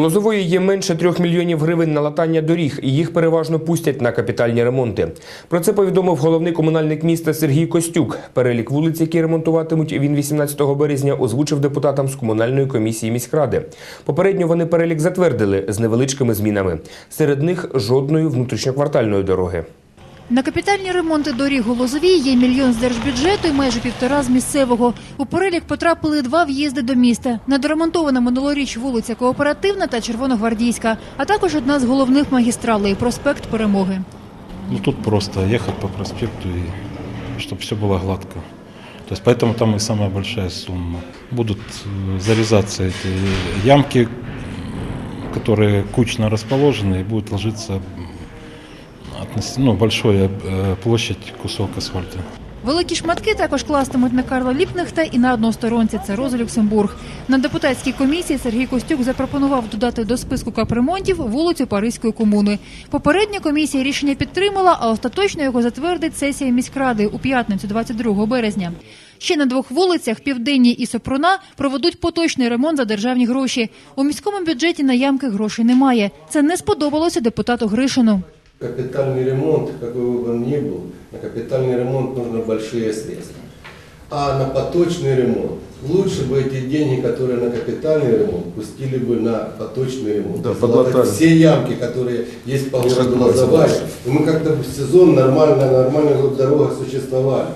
Лозової є менше трьох мільйонів гривень на латання доріг, і їх переважно пустять на капітальні ремонти. Про це повідомив головний комунальник міста Сергій Костюк. Перелік вулиць, які ремонтуватимуть, він 18 березня озвучив депутатам з комунальної комісії міськради. Попередньо вони перелік затвердили з невеличкими змінами. Серед них жодної внутрішньоквартальної дороги. На капітальні ремонти доріг у Лозовій є мільйон з держбюджету і майже півтора з місцевого. У перелік потрапили два в'їзди до міста. Недоремонтована минулоріч вулиця Кооперативна та Червоногвардійська, а також одна з головних магістралей – проспект Перемоги. Ну тут просто ехать по проспекту и чтобы все было гладко. То есть поэтому там и самая большая сумма. Будут э, зарезаться эти ямки, м, которые кучно расположены, и будет ложиться м, относительно ну, большая э, площадь кусок асфальта. Великі шматки також кластимуть на Карла Ліпнехта і на односторонці – це Роза Люксембург. На депутатській комісії Сергій Костюк запропонував додати до списку капремонтів вулицю Паризької комуни. Попередня комісія рішення підтримала, а остаточно його затвердить сесія міськради у п'ятницю 22 березня. Ще на двох вулицях Південній і Сопруна проведуть поточний ремонт за державні гроші. У міському бюджеті на ямки грошей немає. Це не сподобалося депутату Гришину. Капитальный ремонт, какой бы он ни был, на капитальный ремонт нужно большие средства. А на поточный ремонт, лучше бы эти деньги, которые на капитальный ремонт, пустили бы на поточный ремонт. Да, подлатали. все ямки, которые есть по городу. Лозовая. И мы как-то в сезон нормально, на нормальных дорогах существовали.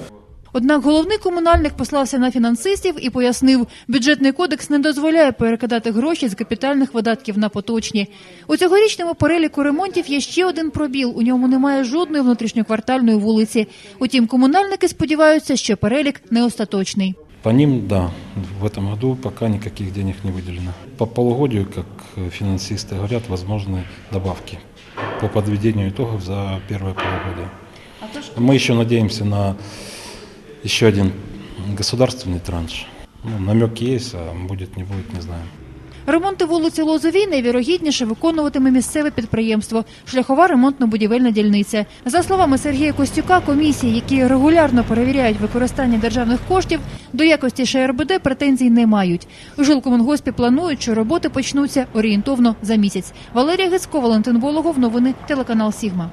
Однак головний комунальник послався на фінансистів і пояснив, бюджетний кодекс не дозволяє перекидати гроші з капітальних видатків на поточні. У цьогорічному переліку ремонтів є ще один пробіл. У ньому немає жодної внутрішньоквартальної вулиці. Утім, комунальники сподіваються, що перелік не остаточний. По ним, да, в этом году пока никаких денег не выделено. По полугодию, как э, финансисты говорят, возможны добавки по подведению итогов за первое полугодие. Мы еще надеемся на еще один государственный транш. Ну, намеки есть, а будет, не будет, не знаю. Ремонти вулиці Лозовій найвірогідніше виконуватиме місцеве підприємство шляхова ремонтно-будівельна дільниця. За словами Сергія Костюка, комісії, які регулярно перевіряють використання державних коштів, до якості ШРБД претензій не мають. У жилкомунгоспі планують, що роботи почнуться орієнтовно за місяць. Валерія Гицько, Валентин Вологов, новини телеканал Сігма.